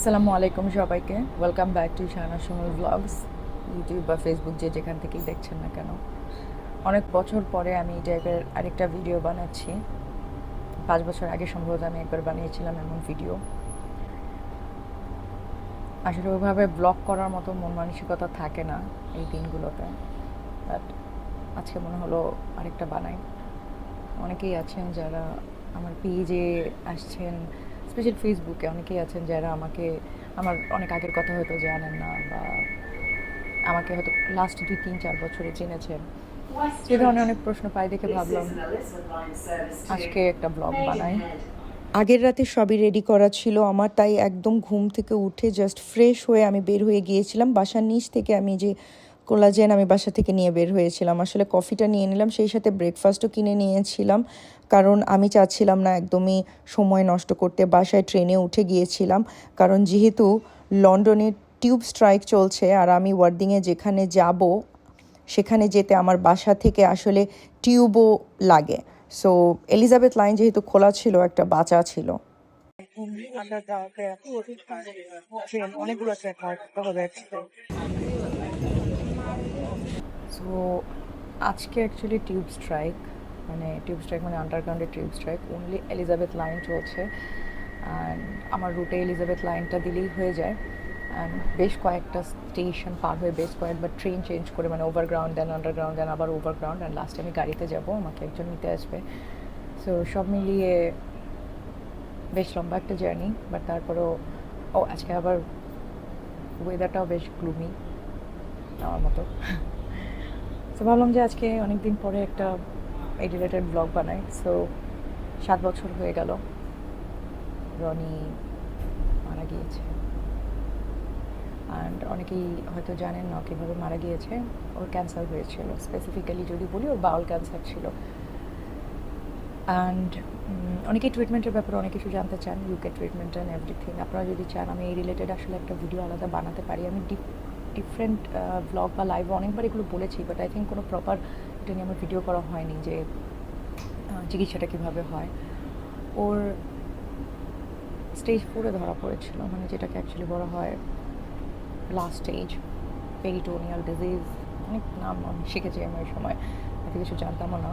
আসসালামু আলাইকুম সবাইকে। Welcome back to Shahana Sumol blogs YouTube বা ফেসবুক যে যেখান থেকেই দেখছেন না কেন। অনেক বছর পরে আমি এই টাইপের আরেকটা ভিডিও বানাচ্ছি। পাঁচ বছর আগে সম্ভবত আমি একবার বানিয়েছিলাম এমন ভিডিও আসলে ওইভাবে ব্লগ করার মতো মন মানসিকতা থাকে না এই দিনগুলোতে। বাট আজকে মনে হলো আরেকটা বানাই। অনেকেই আছেন যারা আমার পেজে আসছেন স্পেশাল ফেসবুকে অনেকেই আছেন যারা আমাকে আমার অনেক আগের কথা হয়তো জানেন না বা আমাকে হয়তো লাস্ট দুই তিন চার বছরে চিনেছেন। সে ধরনের অনেক প্রশ্ন পাই দেখে ভাবলাম আজকে একটা ব্লগ বানাই। আগের রাতে সবই রেডি করা ছিল আমার তাই একদম ঘুম থেকে উঠে জাস্ট ফ্রেশ হয়ে আমি বের হয়ে গিয়েছিলাম। বাসার নিচ থেকে আমি যে কোলাজেন আমি বাসা থেকে নিয়ে বের হয়েছিলাম। আসলে কফিটা নিয়ে নিলাম, সেই সাথে ব্রেকফাস্টও কিনে নিয়েছিলাম। কারণ আমি চাচ্ছিলাম না একদমই সময় নষ্ট করতে, বাসায় ট্রেনে উঠে গিয়েছিলাম। কারণ যেহেতু লন্ডনে টিউব স্ট্রাইক চলছে আর আমি ওয়ার্ডিংয়ে যেখানে যাব, সেখানে যেতে আমার বাসা থেকে আসলে টিউবও লাগে। সো এলিজাবেথ লাইন যেহেতু খোলা ছিল, একটা বাঁচা ছিল। অনেকগুলো সো আজকে অ্যাকচুয়ালি টিউব স্ট্রাইক মানে টিউব স্ট্রাইক মানে আন্ডারগ্রাউন্ডের tube strike only Elizabeth line চলছে। অ্যান্ড আমার রুটে এলিজাবেথ লাইনটা দিলেই হয়ে যায়। অ্যান্ড বেশ কয়েকটা স্টেশন পার হয়ে, বেশ কয়েকবার ট্রেন চেঞ্জ করে মানে ওভারগ্রাউন্ড দেন আন্ডারগ্রাউন্ড দেন আবার ওভারগ্রাউন্ড অ্যান্ড লাস্টে আমি গাড়িতে যাব, আমাকে একজন নিতে আসবে। সো সব মিলিয়ে বেশ লম্বা একটা জার্নি বাট তারপরেও, ও আজকে আবার ওয়েদারটাও বেশ গ্লুমি আমার মতো। তো ভাবলাম যে আজকে অনেক দিন পরে একটা এই রিলেটেড ব্লগ বানাই। সো সাত বছর হয়ে গেল। রনি মারা গিয়েছে। অ্যান্ড অনেকেই হয়তো জানেন না কীভাবে মারা গিয়েছে। ওর ক্যান্সার হয়েছিল। স্পেসিফিক্যালি যদি বলি, ওর বাউল ক্যান্সার ছিল। অ্যান্ড অনেকেই ট্রিটমেন্টের ব্যাপারে অনেক কিছু জানতে চান। ইউকে ট্রিটমেন্ট অ্যান্ড এভরিথিং আপনারা যদি চান, আমি এই রিলেটেড আসলে একটা ভিডিও আলাদা বানাতে পারি। আমি ডিপ ডিফারেন্ট ব্লগ বা লাইভে অনেকবার এগুলো বলেছি বাট আই থিঙ্ক কোনো প্রপার এটা নিয়ে আমার ভিডিও করা হয়নি যে চিকিৎসাটা কীভাবে হয়। ওর স্টেজ ফোরে ধরা পড়েছিল মানে যেটাকে অ্যাকচুয়ালি বলা হয় লাস্ট স্টেজ পেরিটোনিয়াল ডিজিজ অনেক নাম আমি শিখেছি আমি ওই সময়, এত কিছু জানতামও না।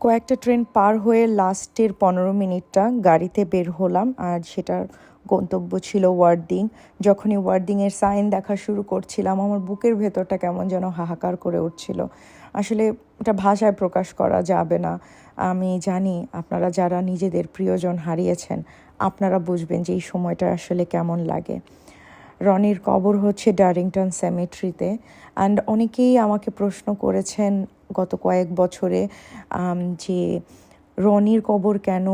কয়েকটা ট্রেন পার হয়ে লাস্টের পনেরো মিনিটটা গাড়িতে বের হলাম, আর সেটার গন্তব্য ছিল ওয়ার্ডিং। যখনই ওয়ার্ডিংয়ের সাইন দেখা শুরু করছিলাম, আমার বুকের ভেতরটা কেমন যেন হাহাকার করে উঠছিল। আসলে এটা ভাষায় প্রকাশ করা যাবে না। আমি জানি আপনারা যারা নিজেদের প্রিয়জন হারিয়েছেন, আপনারা বুঝবেন যে এই সময়টা আসলে কেমন লাগে। রনির কবর হচ্ছে ডারিংটন সেমেট্রিতে। অ্যান্ড অনেকেই আমাকে প্রশ্ন করেছেন গত কয়েক বছরে যে রনির কবর কেন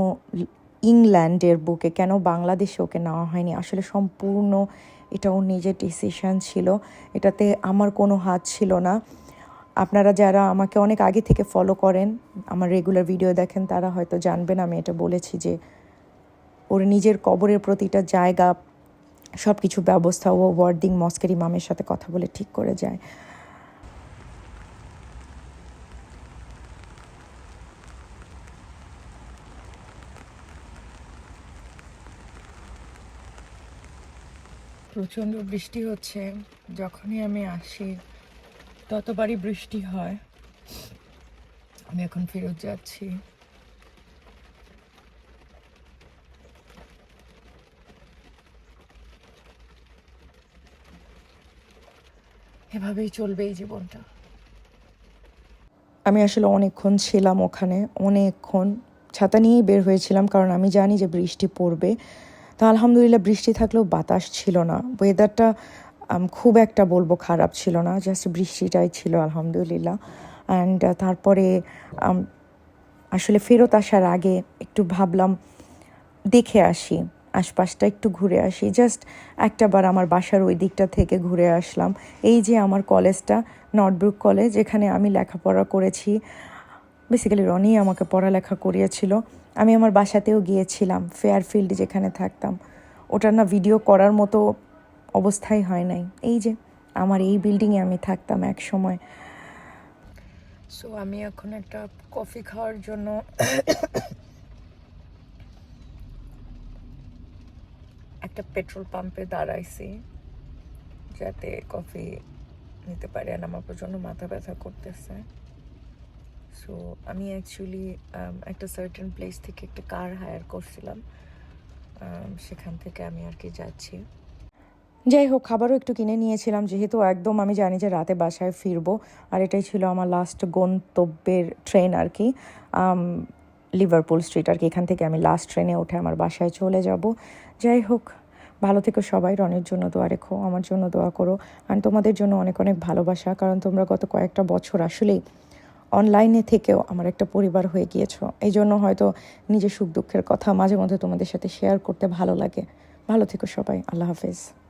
ইংল্যান্ডের বুকে, কেন বাংলাদেশে ওকে নেওয়া হয়নি? আসলে সম্পূর্ণ এটা ওর নিজের ডিসিশন ছিল। এটাতে আমার কোনো হাত ছিল না। আপনারা যারা আমাকে অনেক আগে থেকে ফলো করেন, আমার রেগুলার ভিডিও দেখেন, তারা হয়তো জানবেন আমি এটা বলেছি যে ওর নিজের কবরের প্রতিটা জায়গা সব কিছু ব্যবস্থা ও ওয়ার্ডিং মস্কের ইমামের সাথে কথা বলে ঠিক করে যায়। প্রচণ্ড বৃষ্টি হচ্ছে। যখনই আমি আসি, ততবারই বৃষ্টি হয়। আমি এখন ফেরত যাচ্ছি। এভাবেই চলবে এই জীবনটা। আমি আসলে অনেকক্ষণ ছিলাম ওখানে, অনেকক্ষণ ছাতা নিয়েই বের হয়েছিলাম, কারণ আমি জানি যে বৃষ্টি পড়বে। তো আলহামদুলিল্লাহ বৃষ্টি থাকলেও বাতাস ছিল না। ওয়েদারটা খুব একটা বলব খারাপ ছিল না জাস্ট বৃষ্টিটাই ছিল আলহামদুলিল্লাহ। অ্যান্ড তারপরে আসলে ফেরত আসার আগে একটু ভাবলাম, দেখে আসি, আশপাশটা একটু ঘুরে আসি। জাস্ট একটাবার আমার বাসার ওই দিকটা থেকে ঘুরে আসলাম। এই যে আমার কলেজটা নর্থব্রুক কলেজ এখানে আমি লেখাপড়া করেছি। বেসিক্যালি রনি আমাকে পড়ালেখা করিয়েছিল। আমি আমার বাসাতেও গিয়েছিলাম ফেয়ারফিল্ড যেখানে থাকতাম। ওটার না ভিডিও করার মতো অবস্থাই হয় নাই। এই যে, আমার এই বিল্ডিংয়ে আমি থাকতাম এক সময়। সো আমি এখন একটা কফি খাওয়ার জন্য একটা পেট্রোল পাম্পে দাঁড়াইছি, যাতে কফি নিতে পারি আর আমার প্রচণ্ড মাথা ব্যথা করতেছে। সো আমি অ্যাকচুয়ালি একটা সার্টেন প্লেস থেকে একটা কার হায়ার করছিলাম। Um, সেখান থেকে আমি আর কি যাচ্ছি। যাই হোক খাবারও একটু কিনে নিয়েছিলাম। যেহেতু একদম আমি জানি যে রাতে বাসায় ফিরবো আর এটাই ছিল আমার লাস্ট গন্তব্যের ট্রেন আর কি। লিভারপুল স্ট্রিট আর কি। এখান থেকে আমি লাস্ট ট্রেনে উঠে আমার বাসায় চলে যাব। যাই হোক ভালো থেকো সবাই। রনের জন্য দোয়া রেখো আমার জন্য দোয়া করো। আর তোমাদের জন্য অনেক অনেক ভালোবাসা। কারণ তোমরা গত কয়েকটা বছর আসলেই অনলাইনে থেকেও আমার একটা পরিবার হয়ে গিয়েছো। এই জন্য হয়তো নিজের সুখ দুঃখের কথা মাঝে মধ্যে তোমাদের সাথে শেয়ার করতে ভালো লাগে। ভালো থেকো সবাই, আল্লাহ হাফেজ।